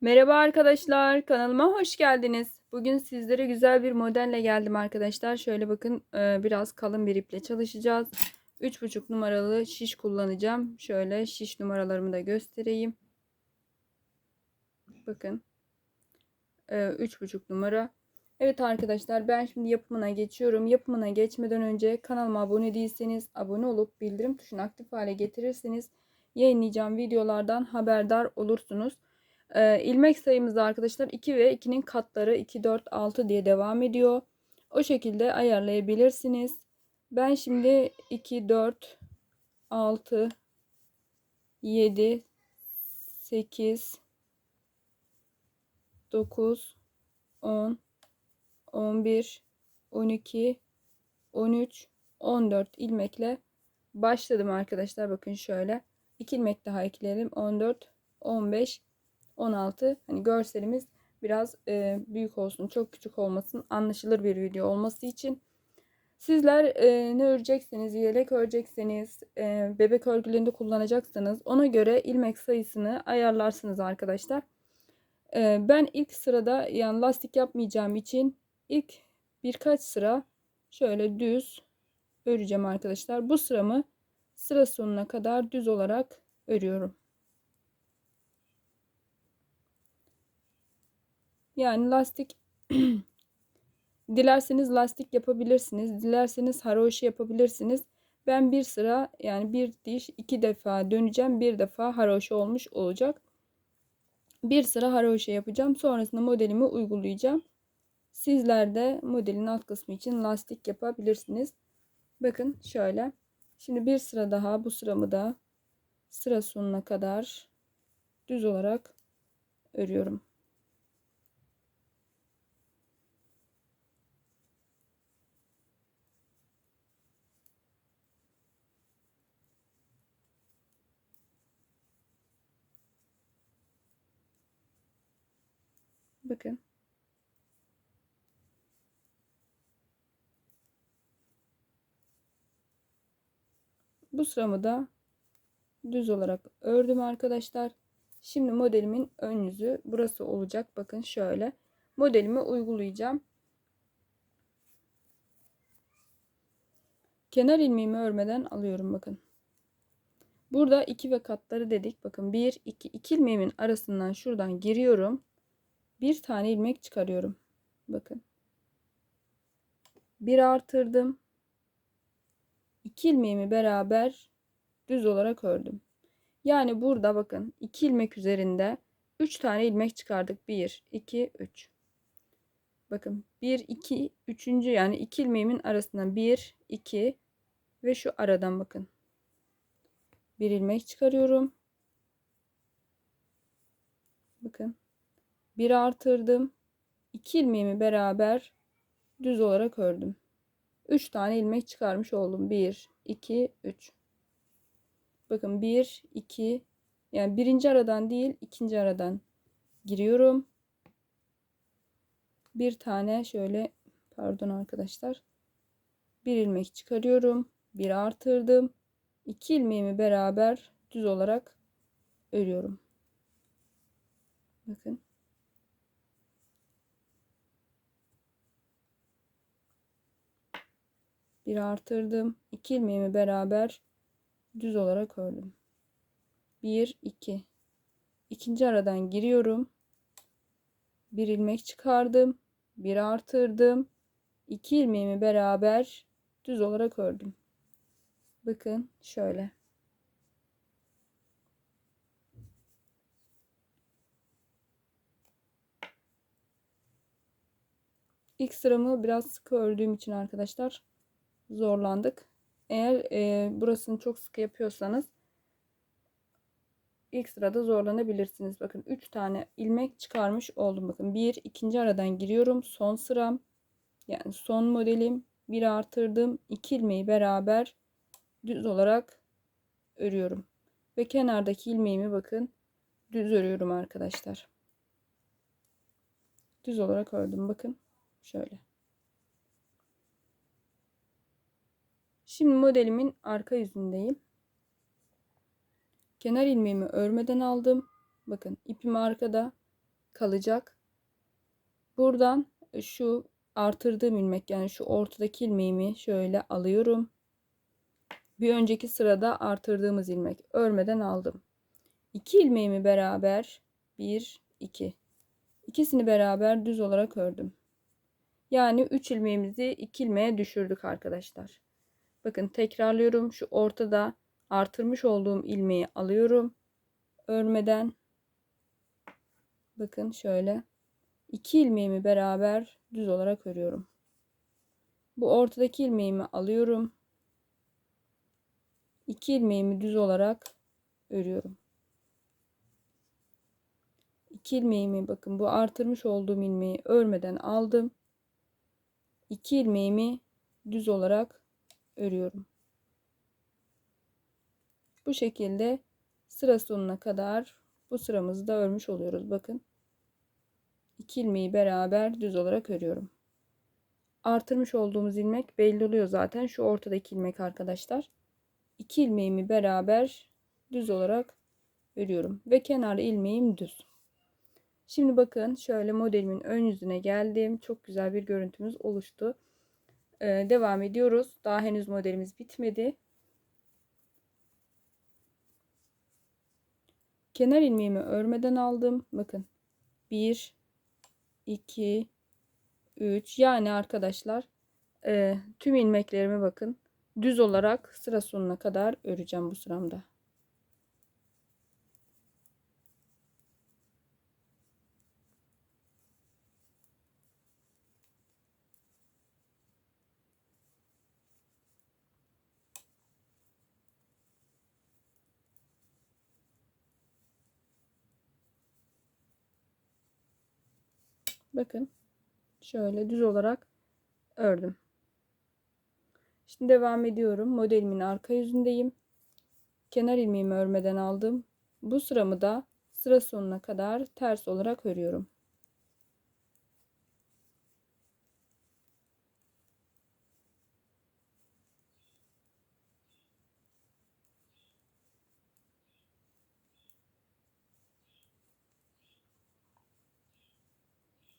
Merhaba arkadaşlar, kanalıma hoş geldiniz. Bugün sizlere güzel bir modelle geldim arkadaşlar. Şöyle bakın e, biraz kalın bir iple çalışacağız. 3,5 numaralı şiş kullanacağım. Şöyle şiş numaralarımı da göstereyim. Bakın. 3,5 numara. Evet arkadaşlar ben şimdi yapımına geçiyorum. Yapımına geçmeden önce kanalıma abone değilseniz abone olup bildirim tuşunu aktif hale getirirseniz yayınlayacağım videolardan haberdar olursunuz. Ee, ilmek sayımız da arkadaşlar 2 ve 2'nin katları 2, 4, 6 diye devam ediyor. O şekilde ayarlayabilirsiniz. Ben şimdi 2, 4, 6, 7, 8, 9, 10, 11, 12, 13, 14 ilmekle başladım arkadaşlar. Bakın şöyle. 2 ilmek daha ekleyelim. 14, 15, 16 hani görselimiz biraz e, büyük olsun çok küçük olmasın anlaşılır bir video olması için. Sizler e, ne örecekseniz yelek örecekseniz e, bebek örgülerinde kullanacaksanız ona göre ilmek sayısını ayarlarsınız arkadaşlar. E, ben ilk sırada yani lastik yapmayacağım için ilk birkaç sıra şöyle düz öreceğim arkadaşlar. Bu sıramı sıra sonuna kadar düz olarak örüyorum Yani lastik dilerseniz lastik yapabilirsiniz. Dilerseniz haroşa yapabilirsiniz. Ben bir sıra yani bir diş iki defa döneceğim. Bir defa haroşa olmuş olacak. Bir sıra haroşa yapacağım. Sonrasında modelimi uygulayacağım. Sizler de modelin alt kısmı için lastik yapabilirsiniz. Bakın şöyle. Şimdi bir sıra daha bu sıramı da sıra sonuna kadar düz olarak örüyorum. Bakın. Bu sıramı da düz olarak ördüm arkadaşlar. Şimdi modelimin ön yüzü burası olacak. Bakın şöyle. Modelimi uygulayacağım. Kenar ilmeğimi örmeden alıyorum bakın. Burada iki ve katları dedik. Bakın 1 2 2 ilmeğimin arasından şuradan giriyorum bir tane ilmek çıkarıyorum. Bakın. Bir artırdım. İki ilmeğimi beraber düz olarak ördüm. Yani burada bakın iki ilmek üzerinde üç tane ilmek çıkardık. Bir, iki, üç. Bakın bir, iki, üçüncü yani iki ilmeğimin arasından bir, iki ve şu aradan bakın. Bir ilmek çıkarıyorum. Bakın bir artırdım. 2 ilmeğimi beraber düz olarak ördüm. 3 tane ilmek çıkarmış oldum. 1, 2, 3. Bakın 1, 2 yani birinci aradan değil ikinci aradan giriyorum. Bir tane şöyle pardon arkadaşlar. Bir ilmek çıkarıyorum. Bir artırdım. 2 ilmeğimi beraber düz olarak örüyorum. Bakın. Bir artırdım. 2 ilmeğimi beraber düz olarak ördüm. 1 2 ikinci aradan giriyorum. Bir ilmek çıkardım. Bir artırdım. 2 ilmeğimi beraber düz olarak ördüm. Bakın şöyle. İlk sıramı biraz sıkı ördüğüm için arkadaşlar zorlandık. Eğer e, burasını çok sıkı yapıyorsanız ilk sırada zorlanabilirsiniz. Bakın 3 tane ilmek çıkarmış oldum. Bakın bir ikinci aradan giriyorum. Son sıram yani son modelim bir artırdım. 2 ilmeği beraber düz olarak örüyorum. Ve kenardaki ilmeğimi bakın düz örüyorum arkadaşlar. Düz olarak ördüm. Bakın şöyle. Şimdi modelimin arka yüzündeyim. Kenar ilmeğimi örmeden aldım. Bakın ipim arkada. kalacak. Buradan şu artırdığım ilmek yani şu ortadaki ilmeğimi şöyle alıyorum. Bir önceki sırada artırdığımız ilmek örmeden aldım. 2 ilmeğimi beraber 1 2 ikisini beraber düz olarak ördüm. Yani 3 ilmeğimizi 2 ilmeğe düşürdük arkadaşlar. Bakın tekrarlıyorum. Şu ortada artırmış olduğum ilmeği alıyorum. Örmeden bakın şöyle 2 ilmeğimi beraber düz olarak örüyorum. Bu ortadaki ilmeğimi alıyorum. 2 ilmeğimi düz olarak örüyorum. 2 ilmeğimi bakın bu artırmış olduğum ilmeği örmeden aldım. 2 ilmeğimi düz olarak örüyorum. Bu şekilde sıra sonuna kadar bu sıramızı da örmüş oluyoruz. Bakın. 2 ilmeği beraber düz olarak örüyorum. Artırmış olduğumuz ilmek belli oluyor zaten. Şu ortadaki ilmek arkadaşlar. 2 ilmeğimi beraber düz olarak örüyorum ve kenar ilmeğim düz. Şimdi bakın şöyle modelimin ön yüzüne geldim. Çok güzel bir görüntümüz oluştu. Ee, devam ediyoruz. Daha henüz modelimiz bitmedi. Kenar ilmeğimi örmeden aldım. Bakın 1 2 3 yani arkadaşlar e, tüm ilmeklerime bakın düz olarak sıra sonuna kadar öreceğim bu sıramda. Bakın şöyle düz olarak ördüm. Şimdi devam ediyorum. Modelimin arka yüzündeyim. Kenar ilmeğimi örmeden aldım. Bu sıramı da sıra sonuna kadar ters olarak örüyorum.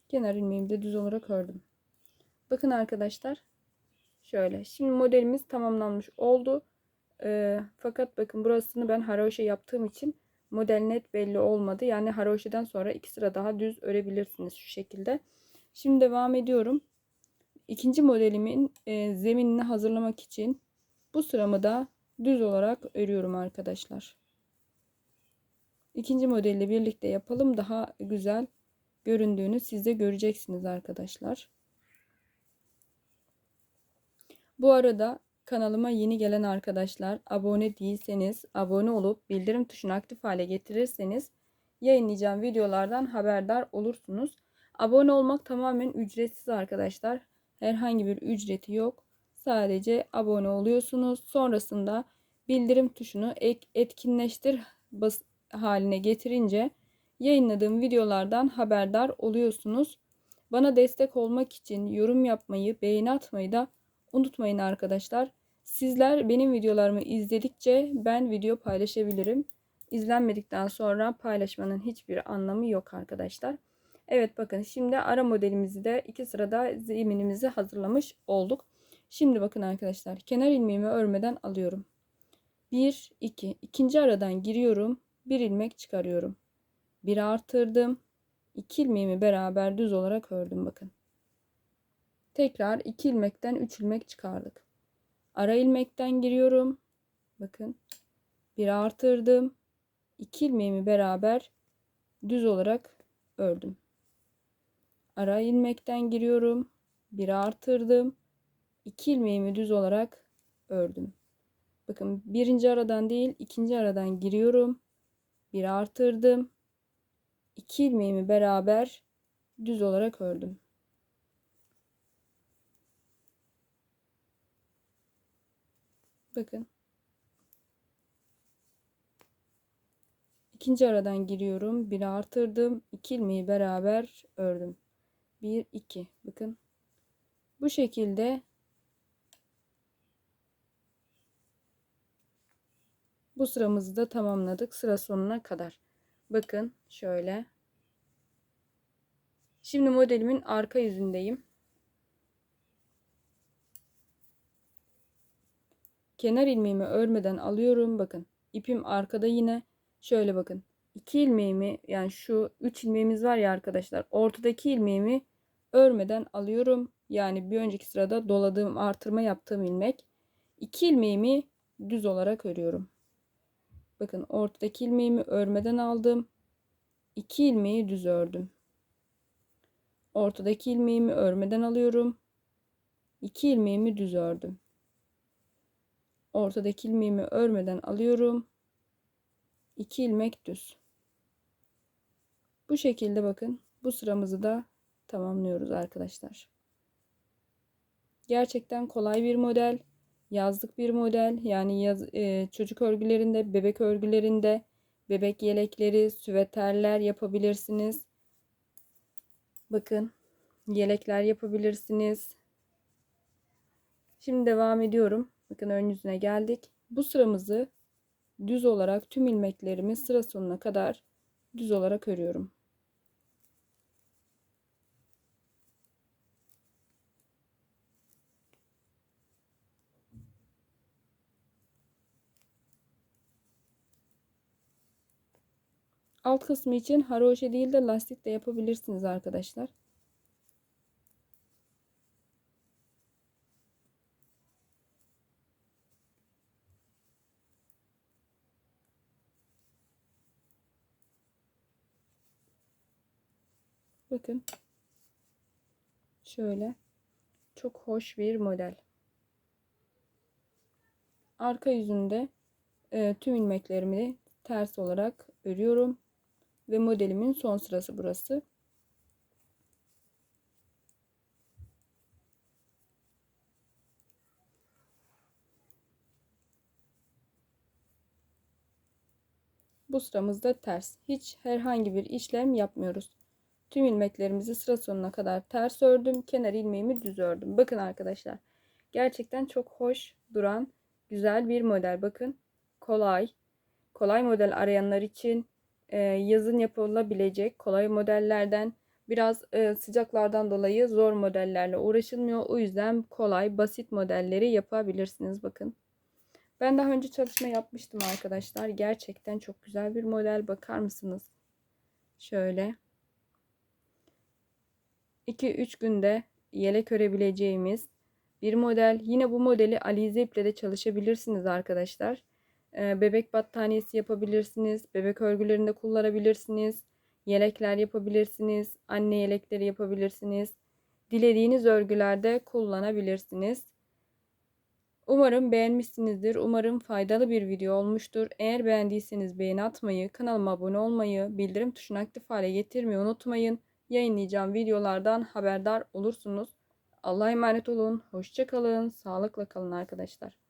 Kenar ilmeğimi de düz olarak ördüm. Bakın arkadaşlar Şöyle. Şimdi modelimiz tamamlanmış oldu. Ee, fakat bakın burasını ben haroşa yaptığım için model net belli olmadı. Yani haroşadan sonra iki sıra daha düz örebilirsiniz şu şekilde. Şimdi devam ediyorum. İkinci modelimin e, zeminini hazırlamak için bu sıramı da düz olarak örüyorum arkadaşlar. İkinci modelle birlikte yapalım. Daha güzel göründüğünü siz de göreceksiniz arkadaşlar. Bu arada kanalıma yeni gelen arkadaşlar abone değilseniz abone olup bildirim tuşunu aktif hale getirirseniz yayınlayacağım videolardan haberdar olursunuz. Abone olmak tamamen ücretsiz arkadaşlar. Herhangi bir ücreti yok. Sadece abone oluyorsunuz. Sonrasında bildirim tuşunu etkinleştir haline getirince yayınladığım videolardan haberdar oluyorsunuz. Bana destek olmak için yorum yapmayı, beğeni atmayı da unutmayın arkadaşlar. Sizler benim videolarımı izledikçe ben video paylaşabilirim. İzlenmedikten sonra paylaşmanın hiçbir anlamı yok arkadaşlar. Evet bakın şimdi ara modelimizi de iki sırada zeminimizi hazırlamış olduk. Şimdi bakın arkadaşlar kenar ilmeğimi örmeden alıyorum. 1 2 ikinci aradan giriyorum. Bir ilmek çıkarıyorum. Bir artırdım. 2 ilmeğimi beraber düz olarak ördüm bakın. Tekrar 2 ilmekten 3 ilmek çıkardık. Ara ilmekten giriyorum. Bakın. Bir artırdım. 2 ilmeğimi beraber düz olarak ördüm. Ara ilmekten giriyorum. Bir artırdım. 2 ilmeğimi düz olarak ördüm. Bakın birinci aradan değil ikinci aradan giriyorum. Bir artırdım. 2 ilmeğimi beraber düz olarak ördüm. Bakın. İkinci aradan giriyorum. Bir artırdım. İki ilmeği beraber ördüm. Bir, iki. Bakın. Bu şekilde bu sıramızı da tamamladık sıra sonuna kadar. Bakın şöyle. Şimdi modelimin arka yüzündeyim. Kenar ilmeğimi örmeden alıyorum. Bakın ipim arkada yine şöyle bakın. 2 ilmeğimi yani şu 3 ilmeğimiz var ya arkadaşlar. Ortadaki ilmeğimi örmeden alıyorum. Yani bir önceki sırada doladığım artırma yaptığım ilmek. 2 ilmeğimi düz olarak örüyorum. Bakın ortadaki ilmeğimi örmeden aldım. 2 ilmeği düz ördüm. Ortadaki ilmeğimi örmeden alıyorum. 2 ilmeğimi düz ördüm. Ortadaki ilmeğimi örmeden alıyorum. 2 ilmek düz. Bu şekilde bakın bu sıramızı da tamamlıyoruz arkadaşlar. Gerçekten kolay bir model. Yazlık bir model. Yani yaz, e, çocuk örgülerinde, bebek örgülerinde, bebek yelekleri, süveterler yapabilirsiniz. Bakın yelekler yapabilirsiniz. Şimdi devam ediyorum. Bakın ön yüzüne geldik. Bu sıramızı düz olarak tüm ilmeklerimi sıra sonuna kadar düz olarak örüyorum. Alt kısmı için haroşe değil de lastik de yapabilirsiniz arkadaşlar. Bakın. Şöyle. Çok hoş bir model. Arka yüzünde e, tüm ilmeklerimi ters olarak örüyorum. Ve modelimin son sırası burası. Bu sıramızda ters. Hiç herhangi bir işlem yapmıyoruz. Tüm ilmeklerimizi sıra sonuna kadar ters ördüm. Kenar ilmeğimi düz ördüm. Bakın arkadaşlar. Gerçekten çok hoş duran güzel bir model. Bakın kolay. Kolay model arayanlar için yazın yapılabilecek kolay modellerden biraz e, sıcaklardan dolayı zor modellerle uğraşılmıyor. O yüzden kolay basit modelleri yapabilirsiniz. Bakın. Ben daha önce çalışma yapmıştım arkadaşlar. Gerçekten çok güzel bir model. Bakar mısınız? Şöyle. 2-3 günde yelek örebileceğimiz bir model. Yine bu modeli alize iple de çalışabilirsiniz arkadaşlar. Ee, bebek battaniyesi yapabilirsiniz. Bebek örgülerinde kullanabilirsiniz. Yelekler yapabilirsiniz. Anne yelekleri yapabilirsiniz. Dilediğiniz örgülerde kullanabilirsiniz. Umarım beğenmişsinizdir. Umarım faydalı bir video olmuştur. Eğer beğendiyseniz beğeni atmayı, kanalıma abone olmayı, bildirim tuşunu aktif hale getirmeyi unutmayın yayınlayacağım videolardan haberdar olursunuz. Allah'a emanet olun. Hoşçakalın. Sağlıkla kalın arkadaşlar.